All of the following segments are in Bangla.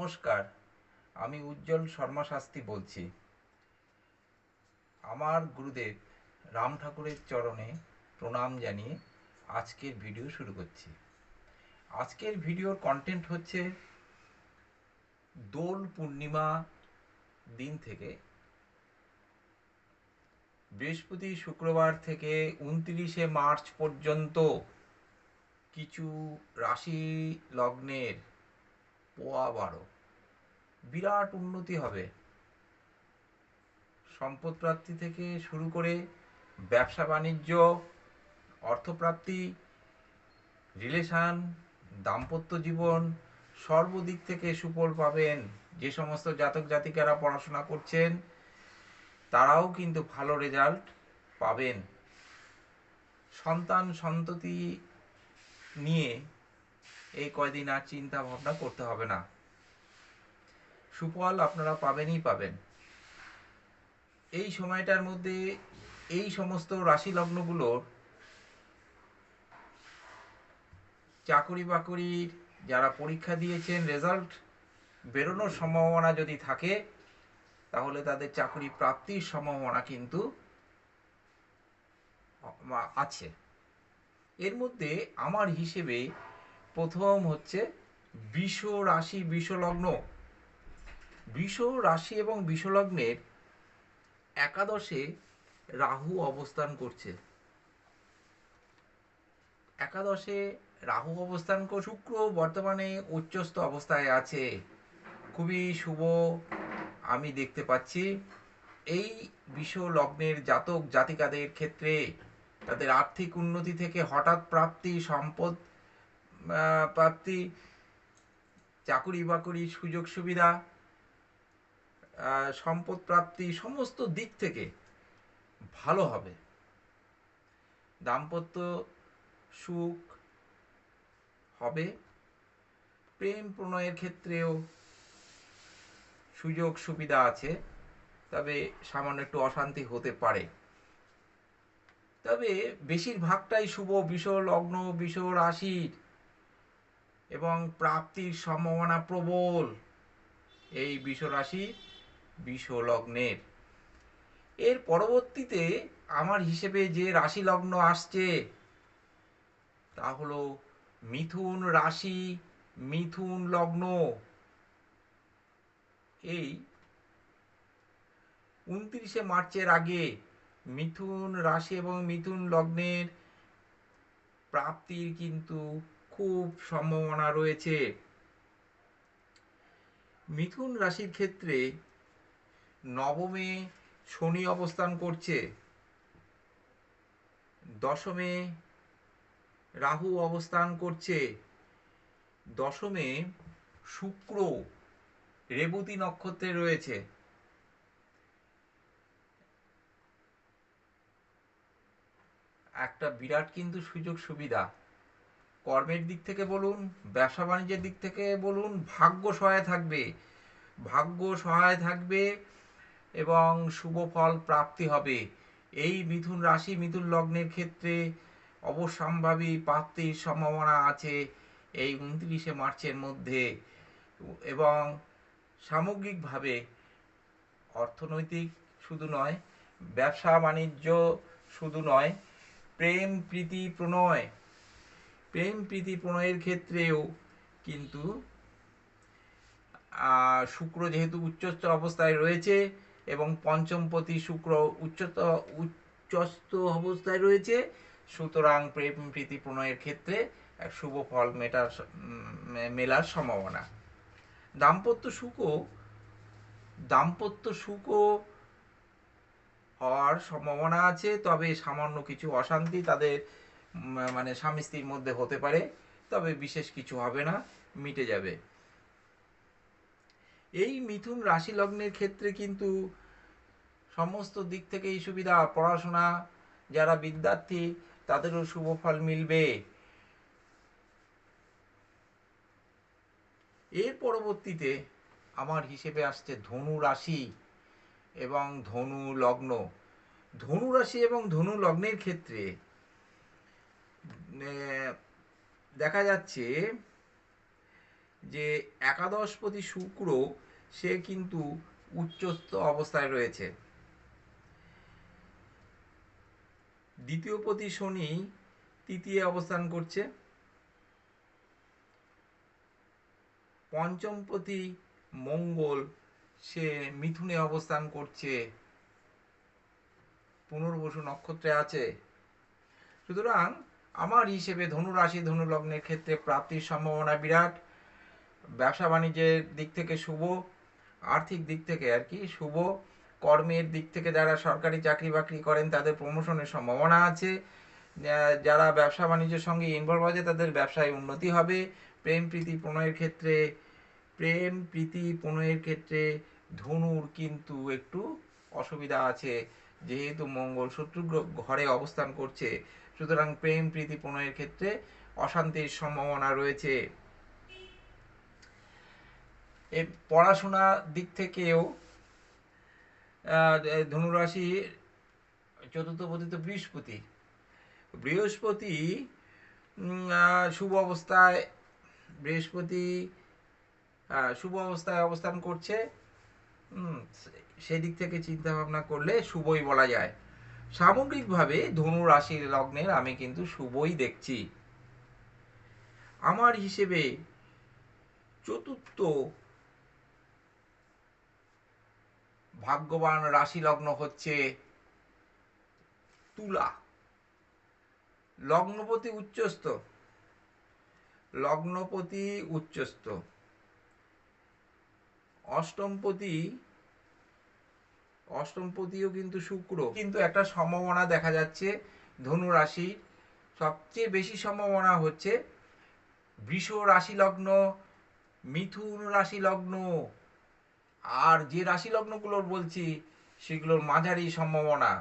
নমস্কার, আমি উজ্জ্বল শর্মা শাস্ত্রী বলছি। আমার গুরুদেব রাম ঠাকুরের চরণে প্রণাম জানিয়ে আজকের ভিডিও শুরু করছি। আজকের ভিডিওর কন্টেন্ট হচ্ছে দোল পূর্ণিমা দিন থেকে বৃহস্পতি শুক্রবার থেকে উনত্রিশে মার্চ পর্যন্ত কিছু রাশি লগ্নের পোয়া বারো বিরাট উন্নতি হবে। সম্পদ প্রাপ্তি থেকে শুরু করে ব্যবসা বাণিজ্য, অর্থপ্রাপ্তি, রিলেশন, দাম্পত্য জীবন সর্বদিক থেকে সুফল পাবেন। যে সমস্ত জাতক জাতিকারা পড়াশোনা করছেন, তারাও কিন্তু ভালো রেজাল্ট পাবেন। সন্তান সন্ততি নিয়ে এই কয়দিন আর চিন্তা ভাবনা করতে হবে না। সুফল আপনারা পাবেনই পাবেন। এই সময়টার মধ্যে এই সমস্ত রাশি লগ্নগুলোর চাকরি বাকরির যারা পরীক্ষা দিয়েছেন, রেজাল্ট বেরোনোর সম্ভাবনা যদি থাকে, তাহলে তাদের চাকরি প্রাপ্তির সম্ভাবনা কিন্তু আছে। এর মধ্যে আমার হিসেবে প্রথম হচ্ছে বিষ রাশি বিষলগ্ন বিষ রাশি এবং বিষলগ্নের একাদশে রাহু অবস্থান করছে। একাদশে রাহু অবস্থান করে শুক্র বর্তমানে উচ্চস্থ অবস্থায় আছে। খুবই শুভ আমি দেখতে পাচ্ছি। এই বিষ লগ্নের জাতক জাতিকাদের ক্ষেত্রে তাদের আর্থিক উন্নতি থেকে হঠাৎ প্রাপ্তি, সম্পদ প্রাপ্তি, চাকুরি বাকুরি সুযোগ সুবিধা সম্পদ প্রাপ্তি, সমস্ত দিক থেকে ভালো হবে। দাম্পত্য সুখ হবে। প্রেম প্রণয়ের ক্ষেত্রেও সুযোগ সুবিধা আছে, তবে সামান্য একটু অশান্তি হতে পারে। তবে বেশিরভাগটাই শুভ বিষ লগ্ন বিষ রাশির এবং প্রাপ্তির সম্ভাবনা প্রবল এই বিষ রাশি বিষ লগ্নের এর পরবর্তীতে আমার হিসেবে যে রাশি লগ্ন আসছে, তা হলো মিথুন রাশি, মিথুন লগ্ন। এই উনত্রিশে মার্চের আগে মিথুন রাশি এবং মিথুন লগ্নের প্রাপ্তির কিন্তু খুব সম্ভাবনা রয়েছে। মিথুন রাশির ক্ষেত্রে নবমে শনি অবস্থান করছে। দশমে রাহু অবস্থান করছে। দশমে শুক্র রেবতী নক্ষত্রে রয়েছে। একটা বিরাট কিন্তু সুযোগ সুবিধা কর্মের দিক থেকে বলুন, ব্যবসা বাণিজ্যের দিক থেকে বলুন, ভাগ্য সহায় থাকবে। ভাগ্য সহায় থাকবে এবং শুভ ফল প্রাপ্তি হবে। এই মিথুন রাশি, মিথুন লগ্নের ক্ষেত্রে অবশ্যম্ভাবী প্রাপ্তির সম্ভাবনা আছে এই উনত্রিশে মার্চের মধ্যে এবং সামগ্রিকভাবে অর্থনৈতিক শুধু নয়, ব্যবসা বাণিজ্য শুধু নয়, প্রেম, প্রীতি, প্রণয় প্রেম প্রীতি প্রণয়ের ক্ষেত্রেও কিন্তু শুক্র যেহেতু উচ্চস্থ অবস্থায় রয়েছে এবং পঞ্চমপতি শুক্র উচ্চত উচ্চস্থ অবস্থায় রয়েছে, সুতরাং প্রেম প্রীতি প্রণয়ের ক্ষেত্রে এক শুভ ফল মেটার মেলার সম্ভাবনা। দাম্পত্য সুখও দাম্পত্য সুখও হওয়ার সম্ভাবনা আছে, তবে সামান্য কিছু অশান্তি তাদের মানে স্বামী স্ত্রীর মধ্যে হতে পারে, তবে বিশেষ কিছু হবে না, মিটে যাবে। এই মিথুন রাশি লগ্নের ক্ষেত্রে কিন্তু সমস্ত দিক থেকে এই সুবিধা। পড়াশোনা, যারা বিদ্যার্থী, তাদেরও শুভ ফল মিলবে। এর পরবর্তীতে আমার হিসেবে আসছে ধনু রাশি এবং ধনু লগ্ন। ধনু রাশি এবং ধনু লগ্নের ক্ষেত্রে দেখা যাচ্ছে যে একাদশপতি শুক্র, সে কিন্তু উচ্চস্থ অবস্থায় রয়েছে। দ্বিতীয়পতি শনি তৃতীয় অবস্থান করছে। পঞ্চমপতি মঙ্গল, সে মিথুনে অবস্থান করছে। পুনর্বসু নক্ষত্রে আছে। সুতরাং আমার হিসেবে ধনু রাশি ধনু লগ্নের ক্ষেত্রে প্রাপ্তির সম্ভাবনা বিরাট। ব্যবসা বাণিজ্যের দিক থেকে শুভ, আর্থিক দিক থেকে আর কি শুভ। কর্মের দিক থেকে যারা সরকারি চাকরি বাকরি করেন, তাদের প্রমোশনের সম্ভাবনা আছে। যারা ব্যবসা বাণিজ্যের সঙ্গে ইনভলভ আছে, তাদের ব্যবসায় উন্নতি হবে। প্রেম, প্রীতি, প্রণয়ের ক্ষেত্রে, প্রেম, প্রীতি, প্রণয়ের ক্ষেত্রে ধনুর কিন্তু একটু অসুবিধা আছে। যেহেতু মঙ্গল, শত্রু ঘরে অবস্থান করছে সুতরাং প্রেম, প্রীতি, প্রণয়ের ক্ষেত্রে অশান্তির সম্ভাবনা রয়েছে। এ পড়াশোনার দিক থেকেও ধনুরাশি চতুর্থ পতিত বৃহস্পতি। বৃহস্পতি শুভ অবস্থায়, বৃহস্পতি শুভ অবস্থায় অবস্থান করছে। সেদিক থেকে চিন্তা ভাবনা করলে শুভই বলা যায়। সামগ্রিকভাবে ধনু রাশির লগ্নের আমি কিন্তু শুভই দেখছি। আমার হিসেবে চতুর্থ ভাগ্যবান রাশি লগ্ন হচ্ছে তুলা। লগ্নপতি উচ্চস্থ। লগ্নপতি উচ্চস্থ। অষ্টমপতি অষ্টমপতিও কিন্তু শুক্র, কিন্তু একটা সম্ভাবনা দেখা যাচ্ছে ধনু রাশির সবচেয়ে বেশি সম্ভাবনা হচ্ছে বৃষ রাশি লগ্ন, মিথুন রাশি লগ্ন। আর যে রাশি লগ্নগুলোর বলছি, সেগুলোর মাঝারি সম্ভাবনা।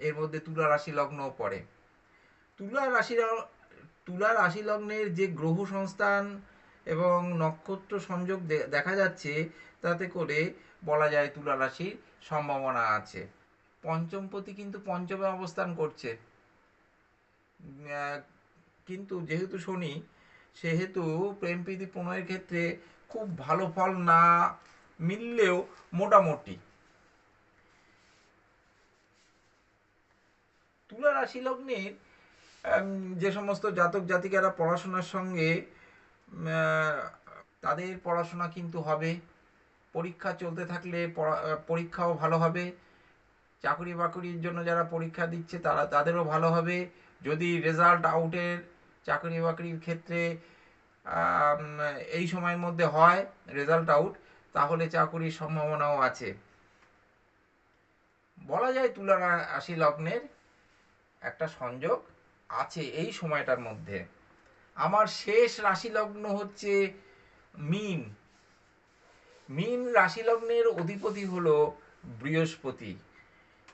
এর মধ্যে তুলা রাশি লগ্ন পড়ে। তুলা রাশি তুলা রাশি লগ্নের যে গ্রহ সংস্থান এবং নক্ষত্র সংযোগ দেখা যাচ্ছে তাতে করে বলা যায় তুলা রাশির সম্ভাবনা আছে। পঞ্চমপতি কিন্তু পঞ্চমে অবস্থান করছে। কিন্তু যেহেতু শনি, সেহেতু প্রেম প্রীতি প্রণয়ের ক্ষেত্রে খুব ভালো ফল না মিললেও মোটামুটি। তুলা রাশি লগ্নের যে সমস্ত জাতক জাতিকারা পড়াশোনার সঙ্গে তাদের পড়াশোনা কিন্তু হবে। পরীক্ষা চলতে থাকলে পরীক্ষাও ভালো হবে। চাকরি বাকরির জন্য যারা পরীক্ষা দিচ্ছে, তারা, তাদেরও ভালো হবে। যদি রেজাল্ট আউটের চাকরি বাকরির ক্ষেত্রে এই সময়ের মধ্যে হয় রেজাল্ট আউট তাহলে চাকরির সম্ভাবনাও আছে। বলা যায় তুলা রাশি লগ্নের একটা সংযোগ আছে এই সময়টার মধ্যে। আমার শেষ রাশি লগ্ন হচ্ছে মিন। মিন রাশি লগ্নের অধিপতি হলো বৃহস্পতি।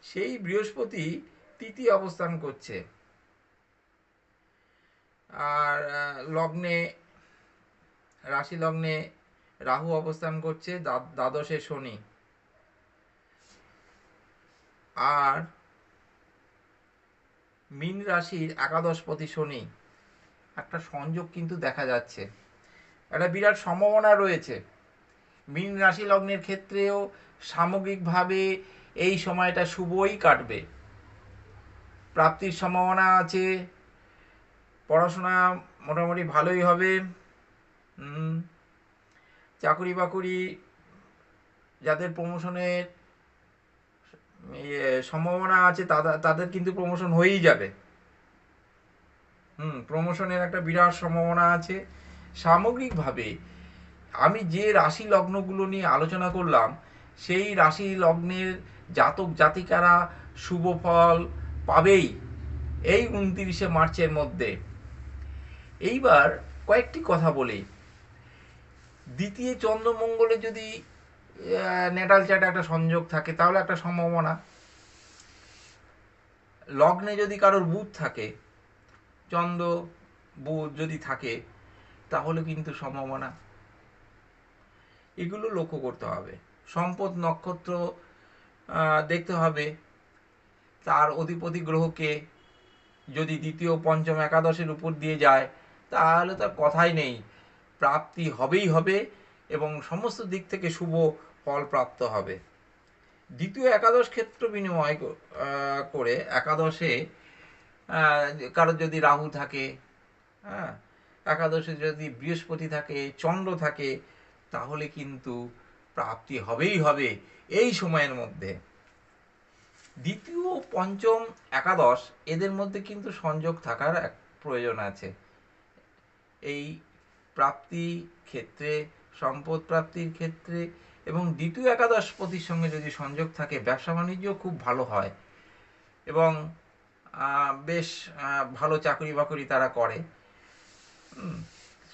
সেই বৃহস্পতি তৃতীয় অবস্থান করছে। আর লগ্নে রাশি লগ্নে রাহু অবস্থান করছে দ্বা- দ্বাদশে শনি। আর মীন রাশির একাদশপতি শনি। একটা সংযোগ কিন্তু দেখা যাচ্ছে। একটা বিরাট সম্ভাবনা রয়েছে। মীন রাশি লগ্নের ক্ষেত্রেও সামগ্রিকভাবে এই সময়টা শুভই কাটবে। প্রাপ্তির সম্ভাবনা আছে। পড়াশোনা মোটামুটি ভালোই হবে। চাকুরি বাকুরি যাদের প্রমোশনের ইয়ে, সম্ভাবনা আছে তাদের কিন্তু প্রমোশন হয়েই যাবে। হুম প্রমোশনের একটা বিরাট সম্ভাবনা আছে। সামগ্রিকভাবে আমি যে রাশি লগ্নগুলো নিয়ে আলোচনা করলাম, সেই রাশি লগ্নের জাতক জাতিকারা শুভ ফল পাবেই এই উনতিরিশে মার্চের মধ্যে। এইবার কয়েকটি কথা বলি। দ্বিতীয় চন্দ্রমঙ্গলে যদি নেটাল চার্টে একটা সংযোগ থাকে, তাহলে একটা সম্ভাবনা। লগ্নে যদি কারোর বুধ থাকে চন্দ্র, বুধ যদি থাকে, তাহলে কিন্তু সম্ভাবনা। এগুলো লক্ষ্য করতে হবে। সম্পদ নক্ষত্র দেখতে হবে। তার অধিপতি গ্রহকে যদি দ্বিতীয়, পঞ্চম, একাদশের উপর দিয়ে যায়, তাহলে তার কথাই নেই। প্রাপ্তি হবেই হবে এবং সমস্ত দিক থেকে শুভ ফল প্রাপ্ত হবে। দ্বিতীয়, একাদশ ক্ষেত্র বিনিময় করে, একাদশে কারোর যদি রাহু থাকে হ্যাঁ একাদশে যদি বৃহস্পতি থাকে, চন্দ্র থাকে, তাহলে কিন্তু প্রাপ্তি হবেই হবে এই সময়ের মধ্যে। দ্বিতীয়, পঞ্চম, একাদশ, এদের মধ্যে কিন্তু সংযোগ থাকার এক প্রয়োজন আছে। এই প্রাপ্তি ক্ষেত্রে, সম্পদ প্রাপ্তির ক্ষেত্রে এবং দ্বিতীয় একাদশ পতির সঙ্গে যদি সংযোগ থাকে, ব্যবসা বাণিজ্য খুব ভালো হয়। এবং বেশ ভালো চাকরি বাকরি তারা করে।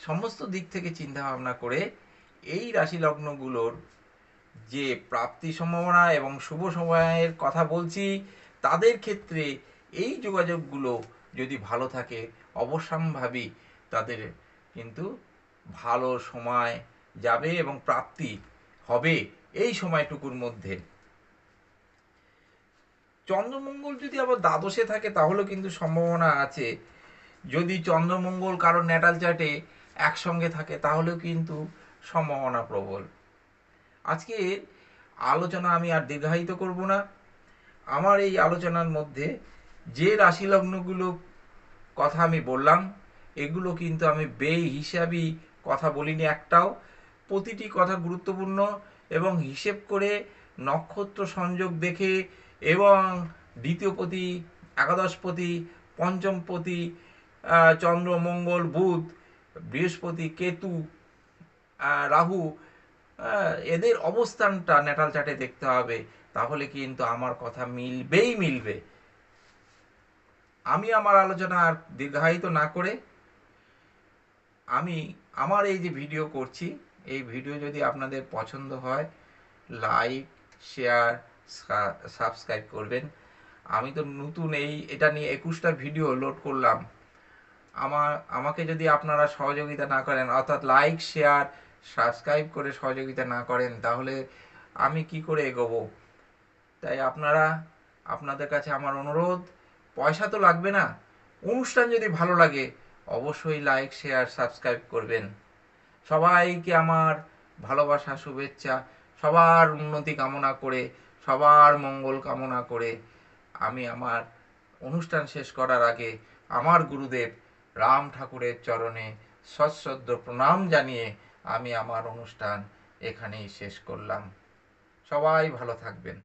সমস্ত দিক থেকে চিন্তা ভাবনা করে এই রাশি লগ্নগুলোর যে প্রাপ্তি সম্ভাবনা এবং শুভ সময়ের কথা বলছি, তাদের ক্ষেত্রে এই যোগাযোগগুলো যদি ভালো থাকে, অবশ্যম্ভাবী তাদের কিন্তু ভালো সময় যাবে এবং প্রাপ্তি হবে এই সময়টুকুর মধ্যে। চন্দ্রমঙ্গল যদি আবার দ্বাদশে থাকে, তাহলেও কিন্তু সম্ভাবনা আছে। যদি চন্দ্রমঙ্গল কারোর ন্যাটাল চার্টে একসঙ্গে থাকে, তাহলেও কিন্তু সম্ভাবনা প্রবল। আজকে আলোচনা আমি আর দীর্ঘায়িত করব না। আমার এই আলোচনার মধ্যে যে রাশি লগ্নগুলো কথা আমি বললাম, এগুলো কিন্তু আমি বেই হিসাবই কথা বলিনি একটাও। প্রতিটি কথা গুরুত্বপূর্ণ এবং হিসেব করে নক্ষত্র সংযোগ দেখে এবং দ্বিতীয়পতি একাদশপতি পঞ্চমপতি চন্দ্র, মঙ্গল, বুধ, বৃহস্পতি, কেতু রাহু এদের অবস্থানটা ন্যাটাল চার্টে দেখতে হবে। তাহলে কিন্তু আমার কথা মিলবেই মিলবে। আমি আমার আলোচনা আর দীর্ঘায়িত না করে আমি আমার এই যে ভিডিও করছি, এই ভিডিও যদি আপনাদের পছন্দ হয় লাইক শেয়ার সাবস্ক্রাইব করবেন। আমি তো নতুন এই, এটা নিয়ে একুশটা ভিডিও লোড করলাম। আমার, আমাকে যদি আপনারা সহযোগিতা না করেন, অর্থাৎ লাইক শেয়ার সাবস্ক্রাইব করে সহযোগিতা না করেন, তাহলে আমি কি করে এগোবো? তাই আপনারা, আপনাদের কাছে আমার অনুরোধ, পয়সা তো লাগবে না। অনুষ্ঠান যদি ভালো লাগে, অবশ্যই লাইক শেয়ার সাবস্ক্রাইব করবেন। সবাইকে আমার ভালোবাসা, শুভেচ্ছা, সবার উন্নতি কামনা করে সবার মঙ্গল কামনা করে আমি আমার অনুষ্ঠান শেষ করার আগে আমার গুরুদেব রাম ঠাকুরের চরণে সশ্রদ্ধ প্রণাম জানিয়ে আমি আমার অনুষ্ঠান এখানেই শেষ করলাম। সবাই ভালো থাকবেন।